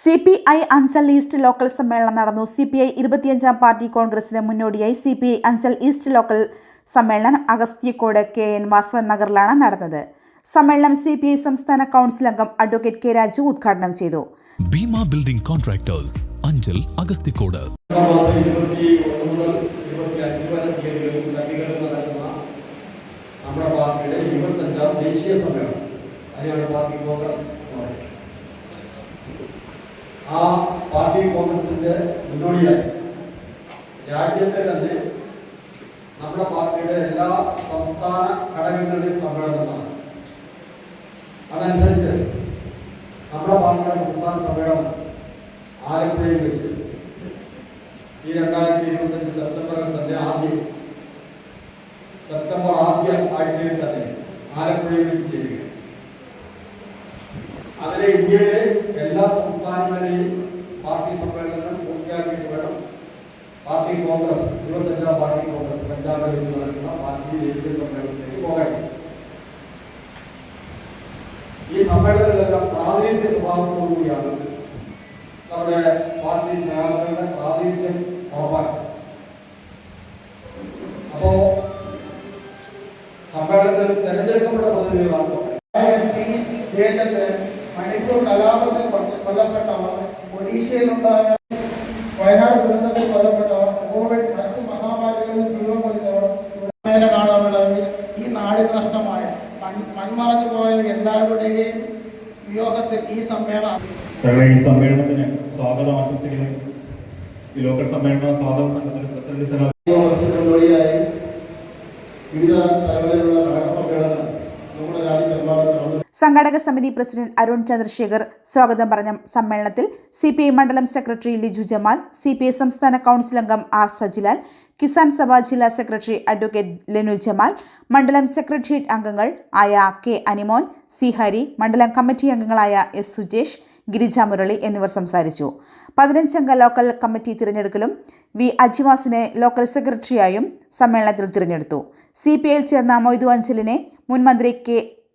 C P I Anchal east local സമ്മേളനം നടന്നു. C P I ഇരുപത്തിയഞ്ചാം പാർട്ടി കോൺഗ്രസിന് മുന്നോടിയായി C P I Anchal east local സമ്മേളനം അഗസ്ത്യക്കോട് കെ എൻ വാസവൻ നഗറിലാണ് നടന്നത്. സമ്മേളനം സി പി ഐ സംസ്ഥാന കൗൺസിൽ അംഗം അഡ്വക്കേറ്റ് കെ രാജു ഉദ്ഘാടനം ചെയ്തു. ഭീമ ബിൽഡിംഗ് കോൺട്രാക്ടേഴ്സ് അഞ്ചൽ അഗസ്തിക്കോട് നമ്മുടെ പാർട്ടിയുടെ ഇരുപത്തഞ്ചാം ദേശീയ സമ്മേളനം. അതിനാണ് പാർട്ടി കോൺഗ്രസ് പറയുന്നത്. ആ പാർട്ടി കോൺഗ്രസിന്റെ മുന്നോടിയായി. രാജ്യത്തെ തന്നെ നമ്മുടെ പാർട്ടിയുടെ എല്ലാ സംസ്ഥാന ഘടകങ്ങളുടെയും സമ്മേളനമാണ്. അതനുസരിച്ച് നമ്മുടെ പാർട്ടിയുടെ സംസ്ഥാന സമ്മേളനം ആലപ്പുഴയിൽ വെച്ച് ഈ രണ്ടായിരത്തി ഇരുപത്തഞ്ച് സെപ്റ്റംബറിൽ തന്നെ ആദ്യം സെപ്റ്റംബർ ആദ്യ ആഴ്ചയിൽ തന്നെ ആലപ്പുഴയിൽ വെച്ച് ചെയ്യുക അതിലെ ഇന്ത്യയിലെ എല്ലാ സംസ്ഥാനങ്ങളിലെയും പാർട്ടി സമ്മേളനങ്ങൾ പൂർത്തിയാക്കിയിട്ട് വേണം പാർട്ടി കോൺഗ്രസ് ഇരുപത്തഞ്ചാം പാർട്ടി കോൺഗ്രസ് പഞ്ചാബിൽ വെച്ച് പാർട്ടി ദേശീയ സമ്മേളനത്തിലേക്ക് പോകാൻ. ഈ സമ്മേളനങ്ങളെല്ലാം പ്രാതിനിധ്യ സ്വഭാവത്തോടുകൂടിയാണ് നമ്മുടെ പാർട്ടി സ്ഥാപനങ്ങളുടെ പ്രാതിനിധ്യം ഉറപ്പാക്കുക അപ്പോ സമ്മേളനത്തിൽ തെരഞ്ഞെടുക്കപ്പെട്ട പ്രതിനിധികളാണ് ഈ ദേശത്ത് മണിപ്പൂർ കലാപത്തിൽ കൊല്ല- കൊല്ലപ്പെട്ടവർ ഒഡീഷയിലുണ്ടായ വയനാട് ദുരന്തത്തിൽ കൊല്ലപ്പെട്ടവർ ഈ നാടിന് നഷ്ടമായ മൺമറഞ്ഞു പോയ എല്ലാവരുടെയും വിയോഗത്തിൽ ഈ സമ്മേളനം സകല ഈ സമ്മേളനത്തിന് സ്വാഗതം ആശംസിക്കുന്നു. ഈ ലോക്കൽ സമ്മേളന സ്വാഗത സംഘത്തിന് പ്രസിഡന്റ് സഹ കോൺഗ്രസിന് വഴിയായി വിവിധ തലങ്ങളിലുള്ള ഘടക സമ്മേളനം നമ്മുടെ രാജ്യത്തെമ്പാടും നടന്നു സംഘാടക സമിതി പ്രസിഡന്റ് അരുൺ ചന്ദ്രശേഖർ സ്വാഗതം പറഞ്ഞ സമ്മേളനത്തിൽ സി പി ഐ മണ്ഡലം secretary Liju Jamal C P I സംസ്ഥാന കൗൺസിൽ അംഗം ആർ സജിലാൽ കിസാൻ സഭ ജില്ലാ സെക്രട്ടറി അഡ്വക്കേറ്റ് ലെനു ജമാൽ മണ്ഡലം സെക്രട്ടേറിയറ്റ് അംഗങ്ങൾ ആയ കെ അനിമോൻ സി ഹരി മണ്ഡലം കമ്മിറ്റി അംഗങ്ങളായ എസ് സുജേഷ് ഗിരിജ മുരളി എന്നിവർ സംസാരിച്ചു. പതിനഞ്ചംഗ ലോക്കൽ കമ്മിറ്റി തിരഞ്ഞെടുക്കലും വി അജിവാസിനെ ലോക്കൽ സെക്രട്ടറിയായും സമ്മേളനത്തിൽ തിരഞ്ഞെടുത്തു. സി പി ഐയിൽ ചേർന്ന മൊയ്തു അഞ്ചലിനെ മുൻ മന്ത്രി K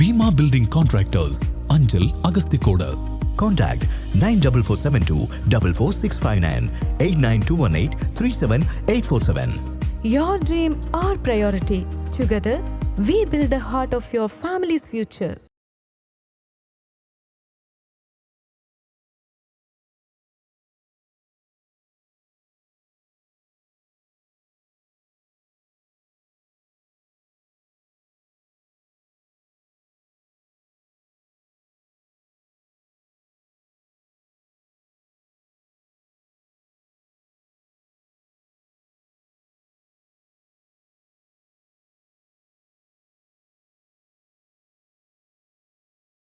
Bhima building contractors Anchal Agasthikode Contact 94472 44659 89218 37847. Your dream, our priority. Together, we build the heart of your family's future.